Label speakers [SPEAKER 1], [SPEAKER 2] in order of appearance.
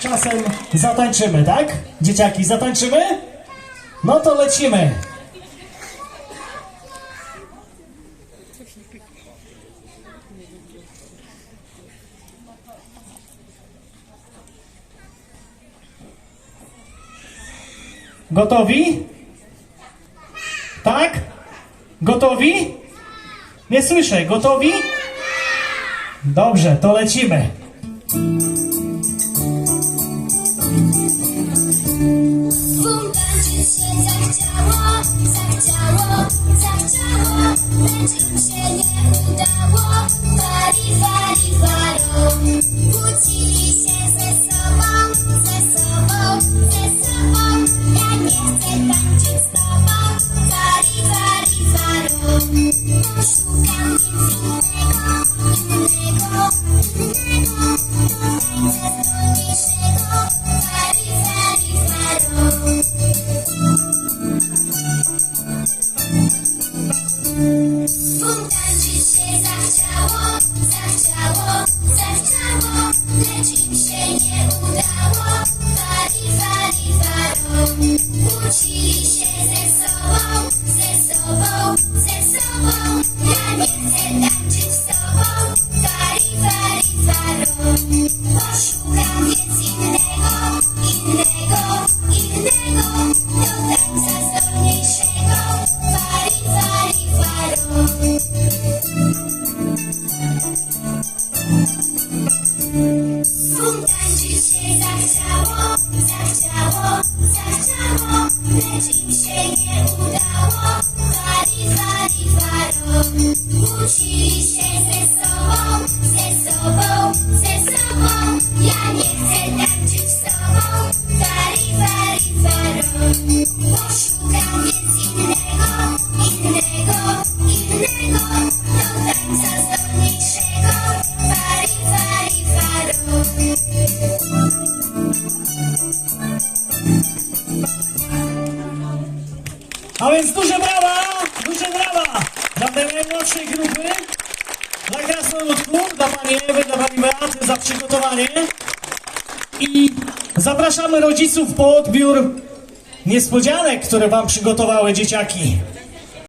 [SPEAKER 1] czasem zatańczymy, tak? Dzieciaki, zatańczymy? No to lecimy. Gotowi? Tak? Gotowi? Nie słyszę. Gotowi? Dobrze, to lecimy.
[SPEAKER 2] Zachciało, zachciało, lecz im się nie udało. Ze sobą, ze sobą, Ja nie chcę Kłócili się ze sobą, ze sobą, ze sobą Ja nie chcę
[SPEAKER 1] A więc duże brawa! Duże brawa! Dla tej najmłodszej grupy, dla krasnoludków, dla pani Ewy, dla pani Beaty za przygotowanie. I zapraszamy rodziców po odbiór niespodzianek, które wam przygotowały dzieciaki.